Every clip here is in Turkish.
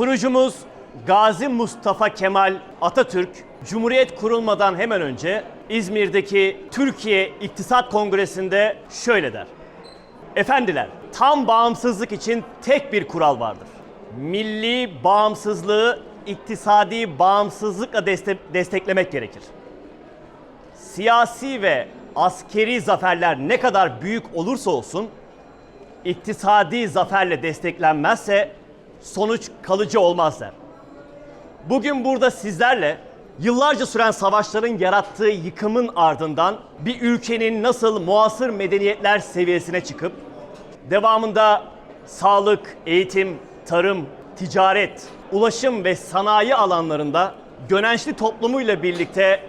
Kurucumuz Gazi Mustafa Kemal Atatürk, Cumhuriyet kurulmadan hemen önce İzmir'deki Türkiye İktisat Kongresi'nde şöyle der. Efendiler, tam bağımsızlık için tek bir kural vardır. Milli bağımsızlığı iktisadi bağımsızlıkla deste- desteklemek gerekir. Siyasi ve askeri zaferler ne kadar büyük olursa olsun, iktisadi zaferle desteklenmezse sonuç kalıcı olmaz der. Bugün burada sizlerle yıllarca süren savaşların yarattığı yıkımın ardından bir ülkenin nasıl muasır medeniyetler seviyesine çıkıp devamında sağlık, eğitim, tarım, ticaret, ulaşım ve sanayi alanlarında Gönençli toplumuyla birlikte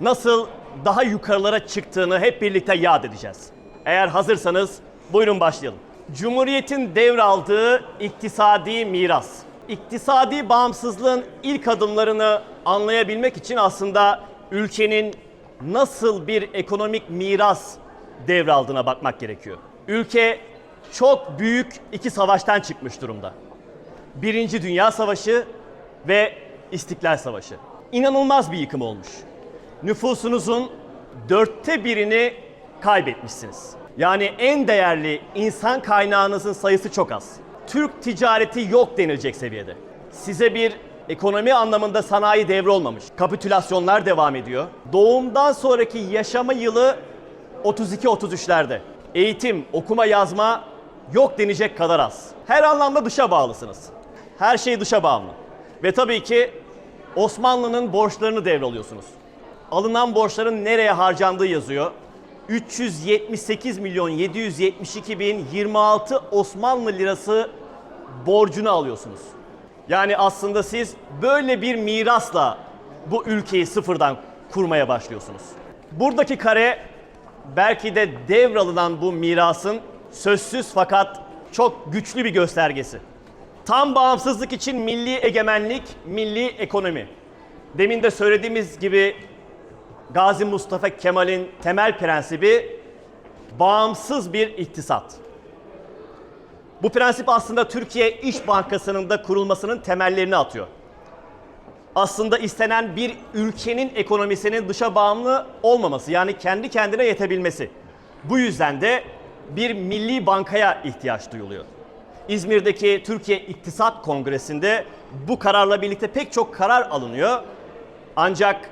nasıl daha yukarılara çıktığını hep birlikte yad edeceğiz. Eğer hazırsanız buyurun başlayalım. Cumhuriyetin devraldığı iktisadi miras. İktisadi bağımsızlığın ilk adımlarını anlayabilmek için aslında ülkenin nasıl bir ekonomik miras devraldığına bakmak gerekiyor. Ülke çok büyük iki savaştan çıkmış durumda. Birinci Dünya Savaşı ve İstiklal Savaşı. İnanılmaz bir yıkım olmuş. Nüfusunuzun dörtte birini kaybetmişsiniz. Yani en değerli insan kaynağınızın sayısı çok az. Türk ticareti yok denilecek seviyede. Size bir ekonomi anlamında sanayi devri olmamış. Kapitülasyonlar devam ediyor. Doğumdan sonraki yaşama yılı 32-33'lerde. Eğitim, okuma, yazma yok denecek kadar az. Her anlamda dışa bağlısınız. Her şey dışa bağımlı. Ve tabii ki Osmanlı'nın borçlarını devralıyorsunuz. Alınan borçların nereye harcandığı yazıyor. 378 milyon 772 bin 26 Osmanlı lirası borcunu alıyorsunuz. Yani aslında siz böyle bir mirasla bu ülkeyi sıfırdan kurmaya başlıyorsunuz. Buradaki kare belki de devralınan bu mirasın sözsüz fakat çok güçlü bir göstergesi. Tam bağımsızlık için milli egemenlik, milli ekonomi. Demin de söylediğimiz gibi Gazi Mustafa Kemal'in temel prensibi bağımsız bir iktisat. Bu prensip aslında Türkiye İş Bankası'nın da kurulmasının temellerini atıyor. Aslında istenen bir ülkenin ekonomisinin dışa bağımlı olmaması yani kendi kendine yetebilmesi. Bu yüzden de bir milli bankaya ihtiyaç duyuluyor. İzmir'deki Türkiye İktisat Kongresi'nde bu kararla birlikte pek çok karar alınıyor. Ancak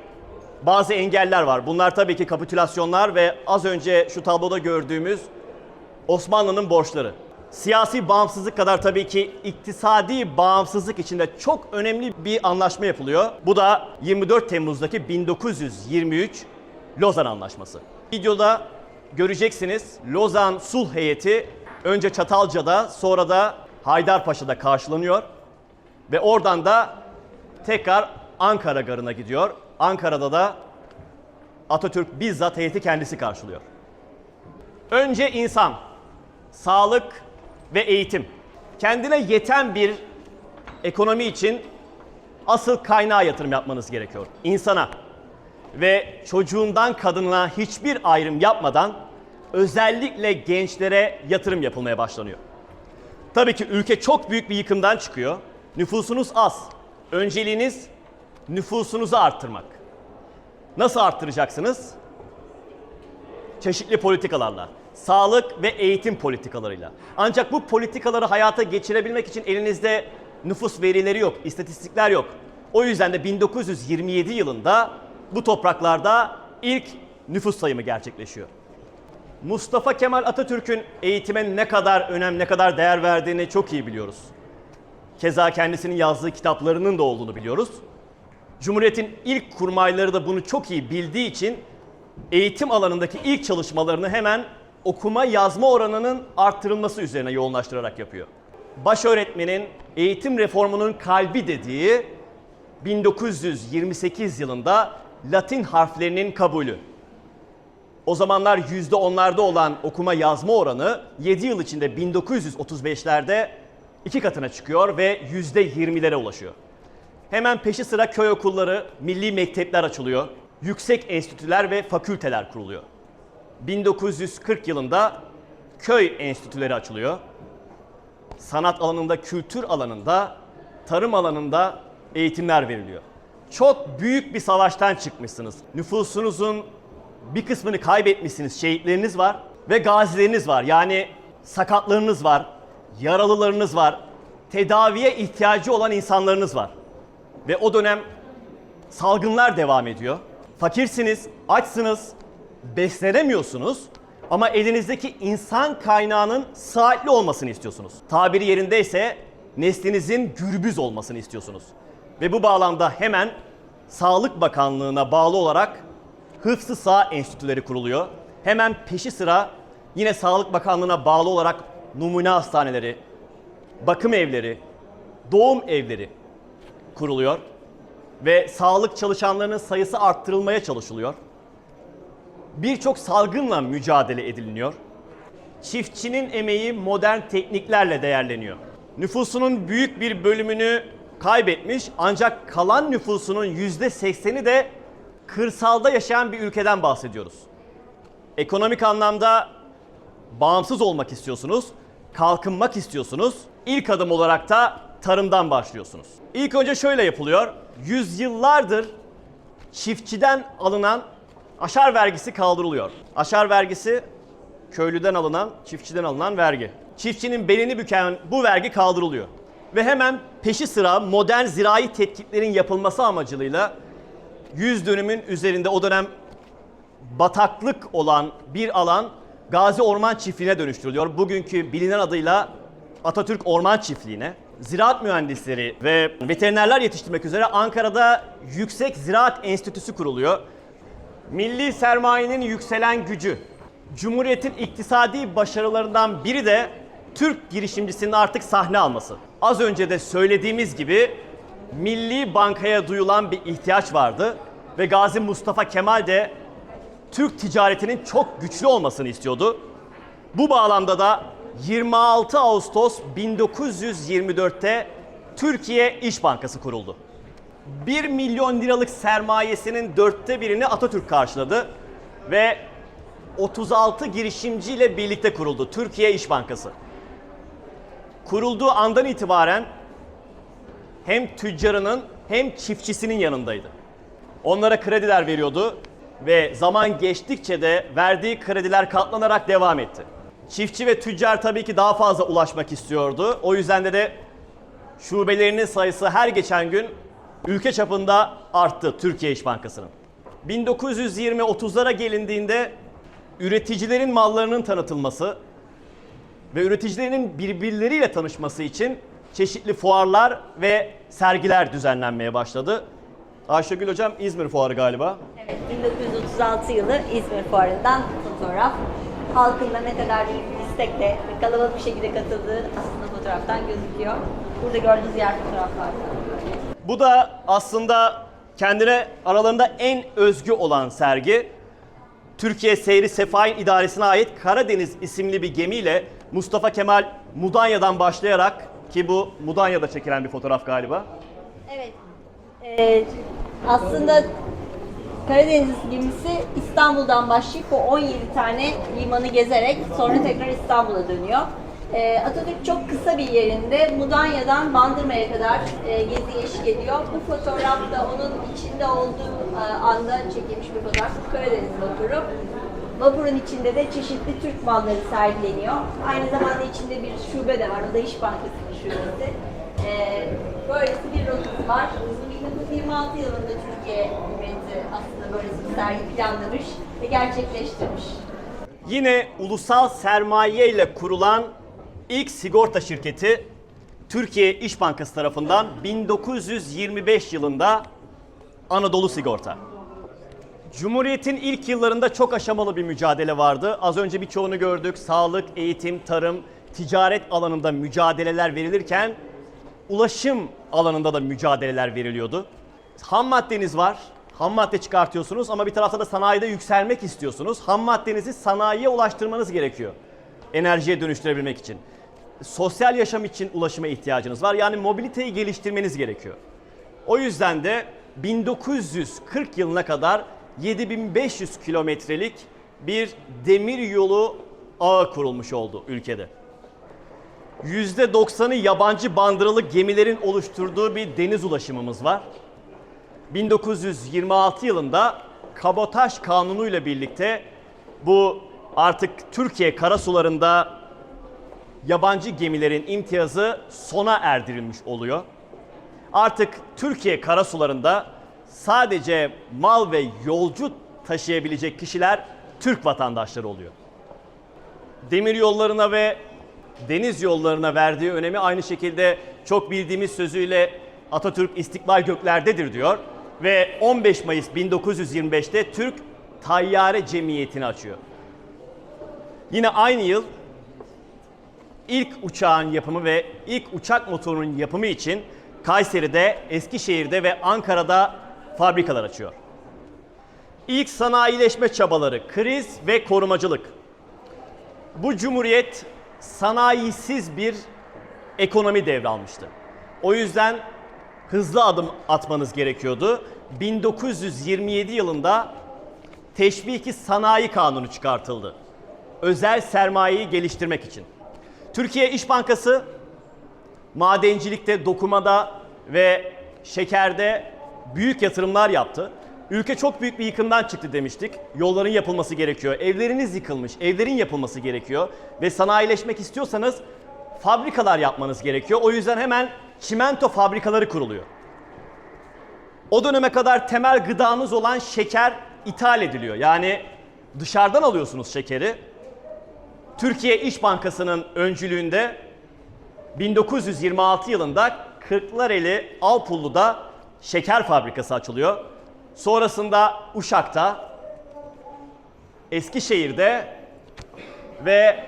bazı engeller var. Bunlar tabii ki kapitülasyonlar ve az önce şu tabloda gördüğümüz Osmanlı'nın borçları. Siyasi bağımsızlık kadar tabii ki iktisadi bağımsızlık içinde çok önemli bir anlaşma yapılıyor. Bu da 24 Temmuz'daki 1923 Lozan Anlaşması. Videoda göreceksiniz Lozan Sulh Heyeti önce Çatalca'da sonra da Haydarpaşa'da karşılanıyor ve oradan da tekrar Ankara Garı'na gidiyor. Ankara'da da Atatürk bizzat heyeti kendisi karşılıyor. Önce insan, sağlık ve eğitim. Kendine yeten bir ekonomi için asıl kaynağa yatırım yapmanız gerekiyor. İnsana ve çocuğundan kadınına hiçbir ayrım yapmadan özellikle gençlere yatırım yapılmaya başlanıyor. Tabii ki ülke çok büyük bir yıkımdan çıkıyor. Nüfusunuz az. Önceliğiniz nüfusunuzu arttırmak. Nasıl arttıracaksınız? Çeşitli politikalarla. Sağlık ve eğitim politikalarıyla. Ancak bu politikaları hayata geçirebilmek için elinizde nüfus verileri yok, istatistikler yok. O yüzden de 1927 yılında bu topraklarda ilk nüfus sayımı gerçekleşiyor. Mustafa Kemal Atatürk'ün eğitime ne kadar önem, ne kadar değer verdiğini çok iyi biliyoruz. Keza kendisinin yazdığı kitaplarının da olduğunu biliyoruz. Cumhuriyet'in ilk kurmayları da bunu çok iyi bildiği için eğitim alanındaki ilk çalışmalarını hemen okuma yazma oranının arttırılması üzerine yoğunlaştırarak yapıyor. Baş öğretmenin eğitim reformunun kalbi dediği 1928 yılında Latin harflerinin kabulü. O zamanlar yüzde onlarda olan okuma yazma oranı 7 yıl içinde 1935'lerde iki katına çıkıyor ve yüzde 20'lere ulaşıyor. Hemen peşi sıra köy okulları, milli mektepler açılıyor. Yüksek enstitüler ve fakülteler kuruluyor. 1940 yılında köy enstitüleri açılıyor. Sanat alanında, kültür alanında tarım alanında eğitimler veriliyor. Çok büyük bir savaştan çıkmışsınız. Nüfusunuzun bir kısmını kaybetmişsiniz. Şehitleriniz var ve gazileriniz var. Yani sakatlarınız var, yaralılarınız var, tedaviye ihtiyacı olan insanlarınız var. Ve o dönem salgınlar devam ediyor. Fakirsiniz, açsınız, beslenemiyorsunuz ama elinizdeki insan kaynağının saatli olmasını istiyorsunuz. Tabiri yerindeyse neslinizin gürbüz olmasını istiyorsunuz. Ve bu bağlamda hemen Sağlık Bakanlığı'na bağlı olarak Hıfzı Sağ Enstitüleri kuruluyor. Hemen peşi sıra yine Sağlık Bakanlığı'na bağlı olarak numune hastaneleri, bakım evleri, doğum evleri kuruluyor ve sağlık çalışanlarının sayısı arttırılmaya çalışılıyor. Birçok salgınla mücadele ediliniyor. Çiftçinin emeği modern tekniklerle değerleniyor. Nüfusunun büyük bir bölümünü kaybetmiş ancak kalan nüfusunun %80'i de kırsalda yaşayan bir ülkeden bahsediyoruz. Ekonomik anlamda bağımsız olmak istiyorsunuz, kalkınmak istiyorsunuz. İlk adım olarak da tarımdan başlıyorsunuz. İlk önce şöyle yapılıyor. Yüzyıllardır çiftçiden alınan aşar vergisi kaldırılıyor. Aşar vergisi köylüden alınan, çiftçiden alınan vergi. Çiftçinin belini büken bu vergi kaldırılıyor. Ve hemen peşi sıra modern zirai tetkiklerin yapılması amacılığıyla 100 dönümün üzerinde o dönem bataklık olan bir alan Gazi Orman Çiftliği'ne dönüştürülüyor. Bugünkü bilinen adıyla Atatürk Orman Çiftliği'ne. Ziraat mühendisleri ve veterinerler yetiştirmek üzere Ankara'da Yüksek Ziraat Enstitüsü kuruluyor. Milli sermayenin yükselen gücü, Cumhuriyet'in iktisadi başarılarından biri de Türk girişimcisinin artık sahne alması. Az önce de söylediğimiz gibi Milli Bankaya duyulan bir ihtiyaç vardı ve Gazi Mustafa Kemal de Türk ticaretinin çok güçlü olmasını istiyordu. Bu bağlamda da 26 Ağustos 1924'te Türkiye İş Bankası kuruldu. 1 milyon liralık sermayesinin dörtte birini Atatürk karşıladı ve 36 girişimciyle birlikte kuruldu Türkiye İş Bankası. Kurulduğu andan itibaren hem tüccarının hem çiftçisinin yanındaydı. Onlara krediler veriyordu ve zaman geçtikçe de verdiği krediler katlanarak devam etti. Çiftçi ve tüccar tabii ki daha fazla ulaşmak istiyordu. O yüzden de, de şubelerinin sayısı her geçen gün ülke çapında arttı Türkiye İş Bankası'nın. 1920-30'lara gelindiğinde üreticilerin mallarının tanıtılması ve üreticilerin birbirleriyle tanışması için çeşitli fuarlar ve sergiler düzenlenmeye başladı. Ayşegül Hocam İzmir Fuarı galiba. Evet, 1936 yılı İzmir Fuarı'ndan fotoğraf. Halkın da ne kadar büyük istekle kalabalık bir şekilde katıldığı aslında fotoğraftan gözüküyor. Burada gördüğünüz diğer fotoğraflarda. Bu da aslında kendine aralarında en özgü olan sergi. Türkiye Seyri Sefahin İdaresi'ne ait Karadeniz isimli bir gemiyle Mustafa Kemal Mudanya'dan başlayarak ki bu Mudanya'da çekilen bir fotoğraf galiba. Evet, ee, aslında Karadeniz gemisi İstanbul'dan başlayıp o 17 tane limanı gezerek sonra tekrar İstanbul'a dönüyor. Ee, Atatürk çok kısa bir yerinde Mudanya'dan Bandırma'ya kadar e, geziye eşlik ediyor. Bu fotoğraf da onun içinde olduğu e, anda çekilmiş bir fotoğraf. Karadeniz vapuru. Vapurun içinde de çeşitli Türk malları sergileniyor. Aynı zamanda içinde bir şube de var. O da İş Bankası'nın şubesi. Ee, böylesi bir rotası var. 1926 yılında Türkiye hükümeti aslında böylesi bir sergi planlamış ve gerçekleştirmiş. Yine ulusal sermaye ile kurulan ilk sigorta şirketi Türkiye İş Bankası tarafından 1925 yılında Anadolu Sigorta. Cumhuriyet'in ilk yıllarında çok aşamalı bir mücadele vardı. Az önce birçoğunu gördük. Sağlık, eğitim, tarım, ticaret alanında mücadeleler verilirken ulaşım alanında da mücadeleler veriliyordu. Ham maddeniz var. Ham madde çıkartıyorsunuz ama bir tarafta da sanayide yükselmek istiyorsunuz. Ham maddenizi sanayiye ulaştırmanız gerekiyor. Enerjiye dönüştürebilmek için. Sosyal yaşam için ulaşıma ihtiyacınız var. Yani mobiliteyi geliştirmeniz gerekiyor. O yüzden de 1940 yılına kadar 7500 kilometrelik bir demir yolu ağı kurulmuş oldu ülkede. %90'ı yabancı bandıralı gemilerin oluşturduğu bir deniz ulaşımımız var. 1926 yılında Kabotaj Kanunu ile birlikte bu artık Türkiye karasularında yabancı gemilerin imtiyazı sona erdirilmiş oluyor. Artık Türkiye karasularında sadece mal ve yolcu taşıyabilecek kişiler Türk vatandaşları oluyor. Demir yollarına ve deniz yollarına verdiği önemi aynı şekilde çok bildiğimiz sözüyle Atatürk istiklal göklerdedir diyor ve 15 Mayıs 1925'te Türk Tayyare Cemiyeti'ni açıyor. Yine aynı yıl ilk uçağın yapımı ve ilk uçak motorunun yapımı için Kayseri'de, Eskişehir'de ve Ankara'da fabrikalar açıyor. İlk sanayileşme çabaları, kriz ve korumacılık. Bu cumhuriyet sanayisiz bir ekonomi devralmıştı. O yüzden hızlı adım atmanız gerekiyordu. 1927 yılında Teşviki Sanayi Kanunu çıkartıldı. Özel sermayeyi geliştirmek için. Türkiye İş Bankası madencilikte, dokumada ve şekerde büyük yatırımlar yaptı. Ülke çok büyük bir yıkımdan çıktı demiştik. Yolların yapılması gerekiyor. Evleriniz yıkılmış. Evlerin yapılması gerekiyor. Ve sanayileşmek istiyorsanız fabrikalar yapmanız gerekiyor. O yüzden hemen çimento fabrikaları kuruluyor. O döneme kadar temel gıdanız olan şeker ithal ediliyor. Yani dışarıdan alıyorsunuz şekeri. Türkiye İş Bankası'nın öncülüğünde 1926 yılında Kırklareli Alpullu'da şeker fabrikası açılıyor. Sonrasında Uşak'ta, Eskişehir'de ve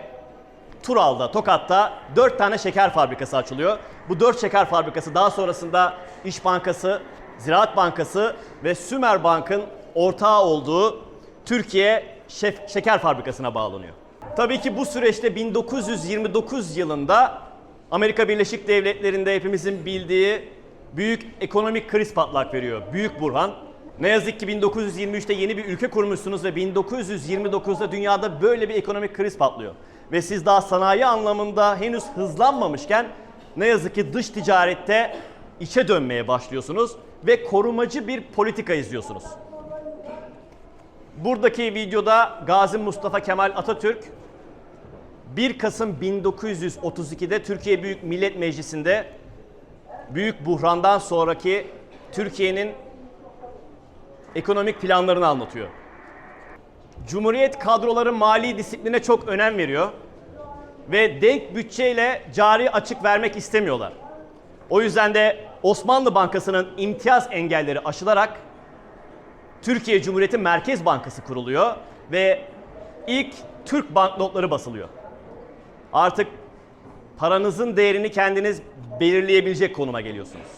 Tural'da, Tokat'ta 4 tane şeker fabrikası açılıyor. Bu 4 şeker fabrikası daha sonrasında İş Bankası, Ziraat Bankası ve Sümer Bank'ın ortağı olduğu Türkiye Şef- Şeker Fabrikası'na bağlanıyor. Tabii ki bu süreçte 1929 yılında Amerika Birleşik Devletleri'nde hepimizin bildiği büyük ekonomik kriz patlak veriyor. Büyük Burhan. Ne yazık ki 1923'te yeni bir ülke kurmuşsunuz ve 1929'da dünyada böyle bir ekonomik kriz patlıyor. Ve siz daha sanayi anlamında henüz hızlanmamışken ne yazık ki dış ticarette içe dönmeye başlıyorsunuz ve korumacı bir politika izliyorsunuz. Buradaki videoda Gazi Mustafa Kemal Atatürk 1 Kasım 1932'de Türkiye Büyük Millet Meclisi'nde büyük buhrandan sonraki Türkiye'nin ekonomik planlarını anlatıyor. Cumhuriyet kadroları mali disipline çok önem veriyor ve denk bütçeyle cari açık vermek istemiyorlar. O yüzden de Osmanlı Bankası'nın imtiyaz engelleri aşılarak Türkiye Cumhuriyeti Merkez Bankası kuruluyor ve ilk Türk banknotları basılıyor. Artık paranızın değerini kendiniz belirleyebilecek konuma geliyorsunuz.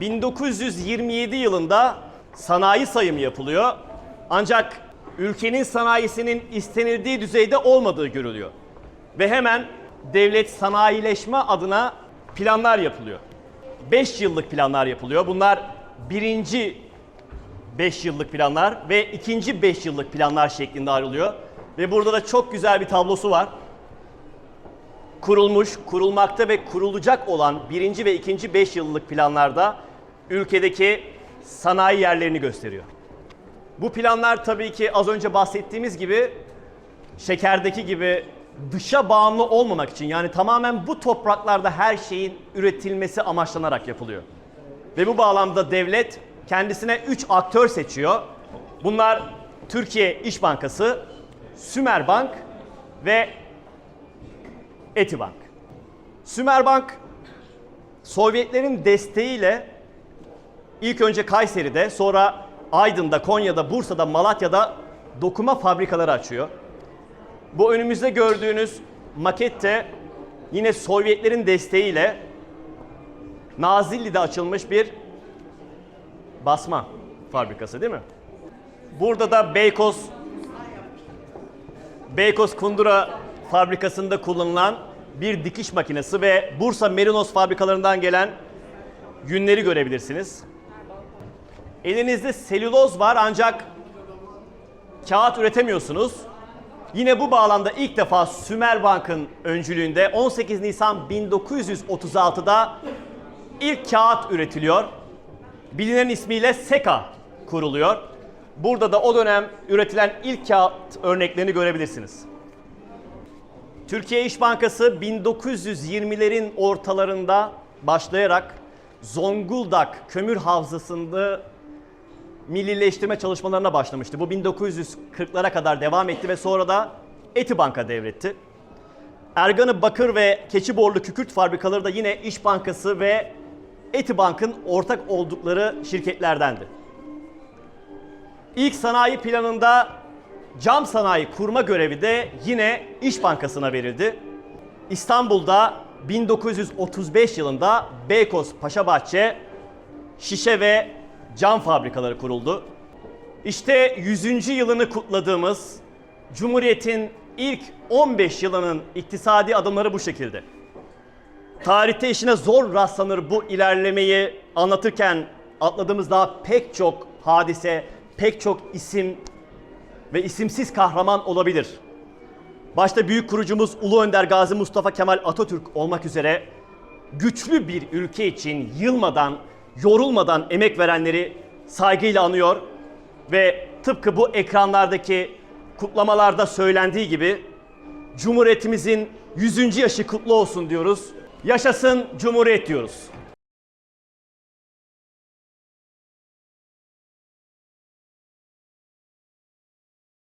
1927 yılında sanayi sayımı yapılıyor. Ancak ülkenin sanayisinin istenildiği düzeyde olmadığı görülüyor. Ve hemen devlet sanayileşme adına planlar yapılıyor. 5 yıllık planlar yapılıyor. Bunlar birinci 5 yıllık planlar ve ikinci 5 yıllık planlar şeklinde ayrılıyor. Ve burada da çok güzel bir tablosu var. Kurulmuş, kurulmakta ve kurulacak olan birinci ve ikinci 5 yıllık planlarda ülkedeki sanayi yerlerini gösteriyor. Bu planlar tabii ki az önce bahsettiğimiz gibi şekerdeki gibi dışa bağımlı olmamak için yani tamamen bu topraklarda her şeyin üretilmesi amaçlanarak yapılıyor. Ve bu bağlamda devlet kendisine 3 aktör seçiyor. Bunlar Türkiye İş Bankası, Sümerbank ve Etibank. Sümerbank Sovyetlerin desteğiyle ilk önce Kayseri'de, sonra Aydın'da, Konya'da, Bursa'da, Malatya'da dokuma fabrikaları açıyor. Bu önümüzde gördüğünüz makette yine Sovyetlerin desteğiyle Nazilli'de açılmış bir basma fabrikası değil mi? Burada da Beykoz Beykoz Kundura fabrikasında kullanılan bir dikiş makinesi ve Bursa Merinos fabrikalarından gelen yünleri görebilirsiniz. Elinizde selüloz var ancak kağıt üretemiyorsunuz. Yine bu bağlamda ilk defa Sümer Bank'ın öncülüğünde 18 Nisan 1936'da ilk kağıt üretiliyor. Bilinen ismiyle SEKA kuruluyor. Burada da o dönem üretilen ilk kağıt örneklerini görebilirsiniz. Türkiye İş Bankası 1920'lerin ortalarında başlayarak Zonguldak kömür havzasında millileştirme çalışmalarına başlamıştı. Bu 1940'lara kadar devam etti ve sonra da Etibank'a devretti. Erganı Bakır ve Keçiborlu Kükürt fabrikaları da yine İş Bankası ve Etibank'ın ortak oldukları şirketlerdendi. İlk sanayi planında cam sanayi kurma görevi de yine İş Bankası'na verildi. İstanbul'da 1935 yılında Beykoz Paşabahçe şişe ve cam fabrikaları kuruldu. İşte 100. yılını kutladığımız Cumhuriyet'in ilk 15 yılının iktisadi adımları bu şekilde. Tarihte işine zor rastlanır bu ilerlemeyi anlatırken atladığımız daha pek çok hadise, pek çok isim ve isimsiz kahraman olabilir. Başta büyük kurucumuz Ulu Önder Gazi Mustafa Kemal Atatürk olmak üzere güçlü bir ülke için yılmadan, yorulmadan emek verenleri saygıyla anıyor ve tıpkı bu ekranlardaki kutlamalarda söylendiği gibi Cumhuriyetimizin 100. yaşı kutlu olsun diyoruz. Yaşasın Cumhuriyet diyoruz.